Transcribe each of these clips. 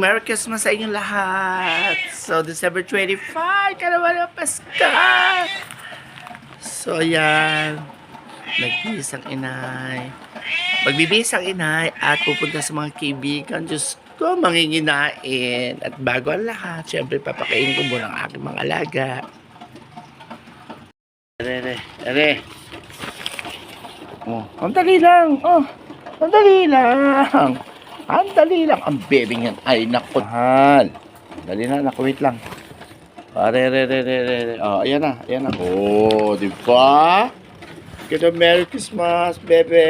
Merry Christmas sa inyong lahat. So, December 25, karawan ng Pasko. So, ayan. Nagbihis ang inay. Magbibihis ang inay at pupunta sa mga kaibigan. Diyos ko, manginginain. At bago ang lahat, syempre papakain ko muna ang aking mga alaga. Are, are, are. Oh, ang dali lang. Oh, ang dali lang. Ang dali lang. Ang bebing yan. Ay. Mahal. Dali na, naku. Wait lang. Are, are, are, are, are. Oh, ayan na. Ayan na. Oh, di ba? Kita Merry Christmas, bebe.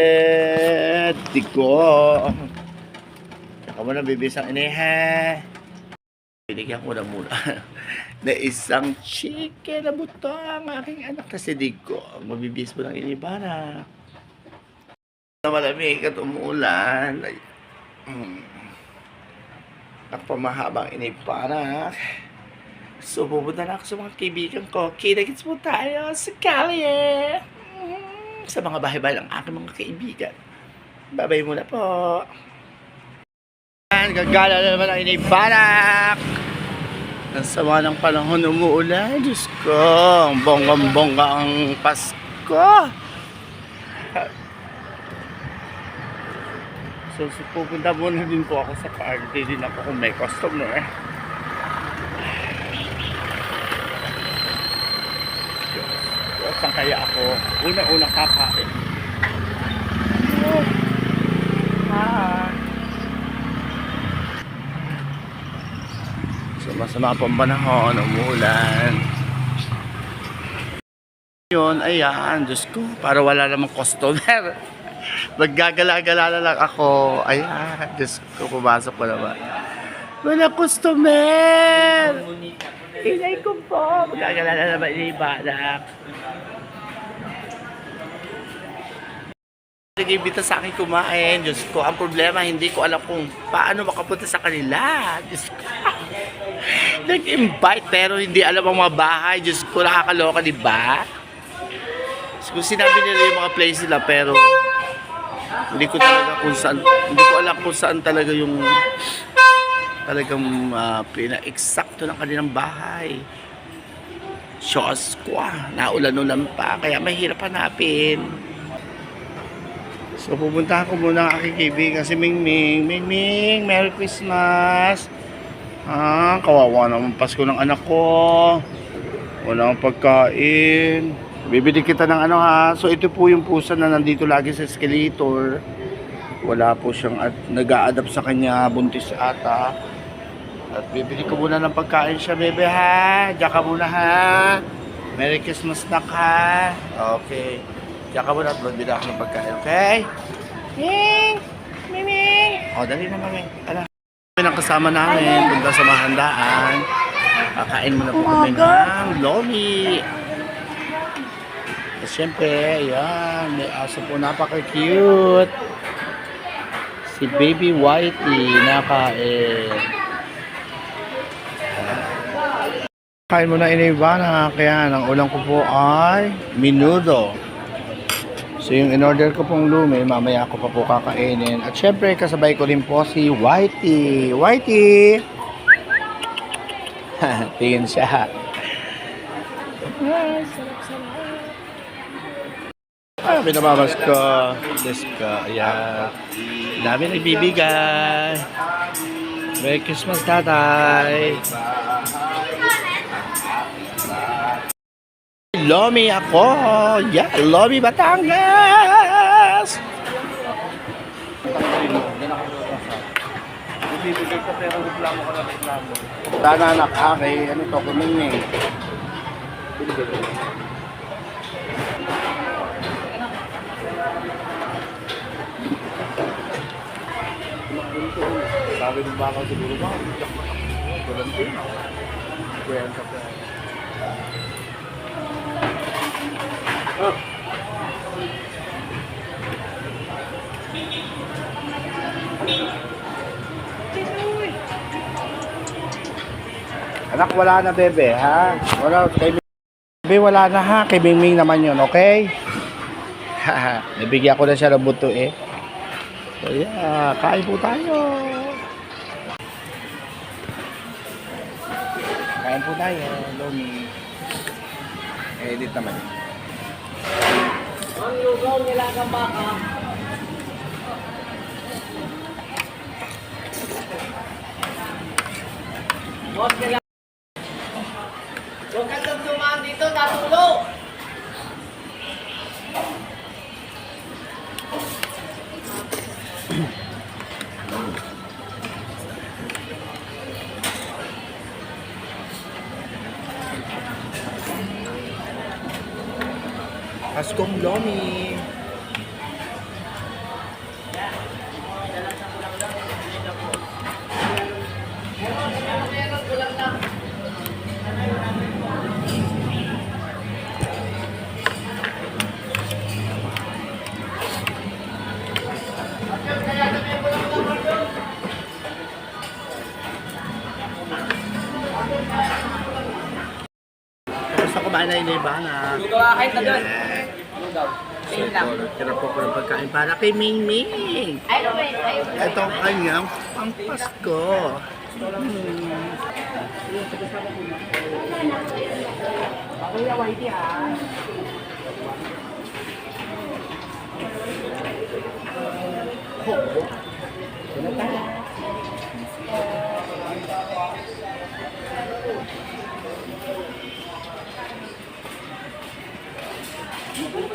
Di ko. Saka mo na, bibisang inihe. Binigyan ko na muna na isang chicken na buto ang aking anak na si Digo. Mabibis mo ng inibara. Na malamig at umuulan. Ay, mm, Napamahabang inibara. So, pupunta na ako sa mga kaibigan ko. Kita-kits po tayo sa kalye. Mm, Sa mga bahay-bahay ng aking mga kaibigan. Babay muna po. Gagala na naman ang inibarak. Ang sama ng panahon umuulan. Diyos ko, ang bonggang-bongga ang Pasko. So, so pupunta muna din po ako sa party din ako kung may customer. Diyos ko, saan kaya ako? Una-una kakain. Oh. Ah. So, masama pang panahon, umuulan. Yun, ayan, Diyos ko, para wala namang customer. Maggagala-gala na lang ako. Ayan, Diyos ko, pumasok pa naman. Wala customer! Inay ko po. Maggagala na naman inibanak. Nag-imbita sa akin kumain. Diyos ko, ang problema, hindi ko alam kung paano makapunta sa kanila. Diyos ko. Nag-invite pero hindi alam ang mga bahay. Diyos ko, nakakaloka, di ba? Diyos ko, sinabi nila yung mga place nila pero hindi ko talaga kung saan, hindi ko alam kung saan talaga yung talagang uh, pina-eksakto ng kanilang bahay. Diyos ko, ah, naulan-ulan pa, kaya mahirap hanapin. So pupunta ko muna ang aking kaibigan si Mingming. Mingming, Merry Christmas! Ah, kawawa naman Pasko ng anak ko. Wala akong pagkain. Bibili kita ng ano ha. So ito po yung pusa na nandito lagi sa escalator. Wala po siyang at nag-a-adapt sa kanya, buntis ata. At bibili ko muna ng pagkain siya, bebe ha. Diyan ka muna ha. Merry Christmas na ka. Okay. Diyan ka muna at magbili ako ng pagkain, okay? Ming! Miming! O, dali na mami. Ala. Kami ng kasama namin, punta sa mahandaan. Kakain muna po kami ng lomi. Syempre, ayan, may aso po napaka-cute. Si Baby Whitey nakain. Kain mo na inibana, kaya ang ulam ko po ay minudo. So yung in-order ko pong lumi, mamaya ko pa po kakainin. At syempre, kasabay ko rin po si Whitey. Whitey! Tingin siya. Ah, pinababas ko. Yes ko. Ayan. Dami nagbibigay. Merry Christmas, tatay. Lomi ako. Yeah, Lomi Batangas. Bibigay ko pero reklamo ko na reklamo. Sana anak okay, ano to, kumingning. Sabi ng baka siguro ba? Kulantin. Kwenta pa. Anak, wala na bebe, ha? Wala, kay bebe, wala na ha. Kay Mingming naman yun, okay? Haha, nabigyan ko na siya ng buto eh. So yeah, kain po tayo. Kain po tayo, Lomi. Edit naman. Ang lugaw nilagang baka. Boss nila. Huwag ka dito, natulo. Paskong Lomi. Gusto ko ba na inibana? Lugaw kahit na doon. Lugaw. Ayun lang. Tira po ko ng pagkain para kay Ming Ming. Ito ang kanyang pampasko. Hmm.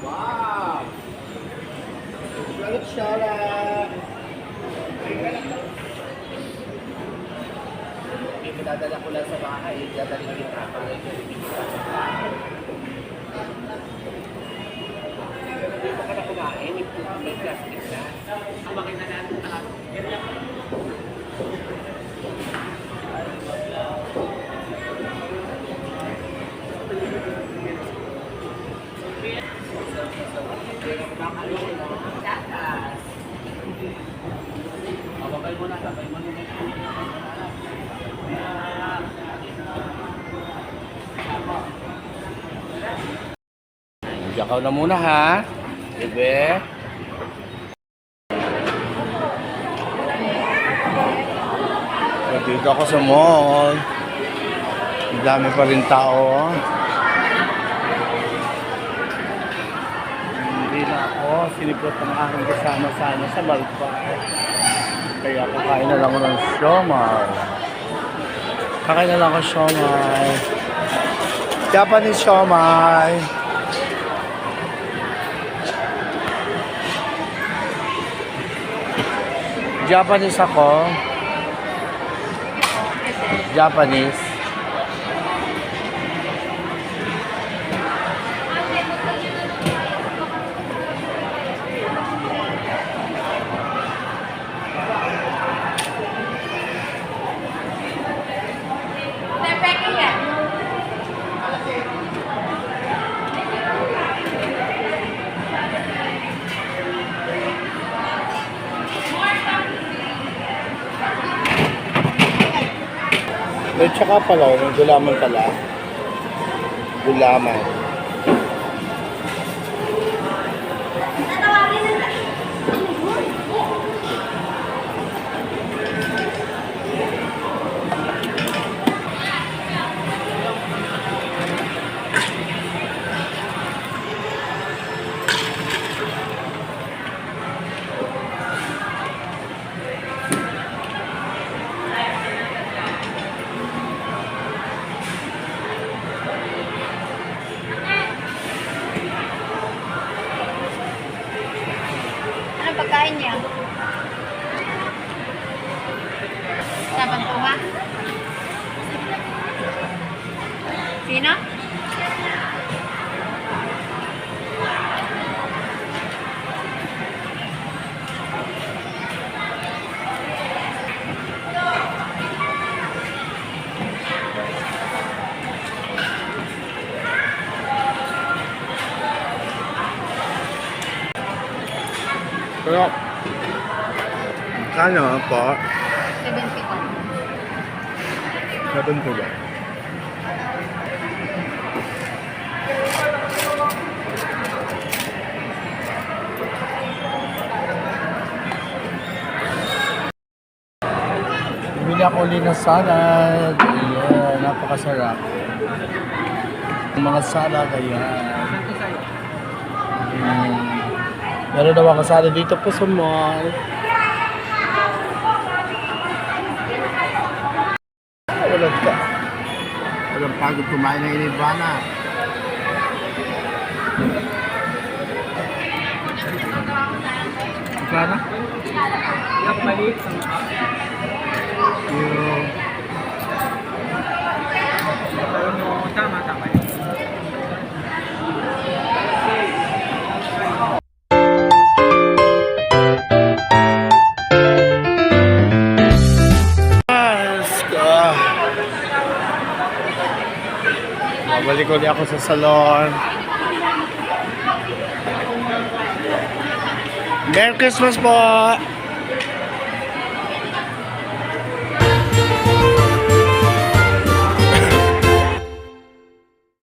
Wow! Lagot siya lang. Dadala ko lang sa bahay, dadala kita para Dito ka na kumain, may plastic na. Ang makina natin lahat. Ababay Jakaw na muna ha. Bebe. Dito ako sa mall. Dami pa rin tao. Hindi na ako. Siniplot ng aking kasama sana sa Balpay. Kaya kakain na lang ako ng siomay. Kakain na lang ako siomay. Japanese siomay. Japanese ako. Japanese. May tsaka pala, may gulaman pala. Gulaman. thế đó Được không? Cá nhỏ có. Cái bên kia có. Cái bên kia có. Bumili ako ulit ng salad. Ayan, napakasarap. Yung mga salad, ayan. Mm. Meron daw ako salad dito po sa mall. Walang ka. Walang pagod kumain ng inibana. Klara? Tama. Yes! Ah. Babalik ulit ako sa salon. Merry Christmas po!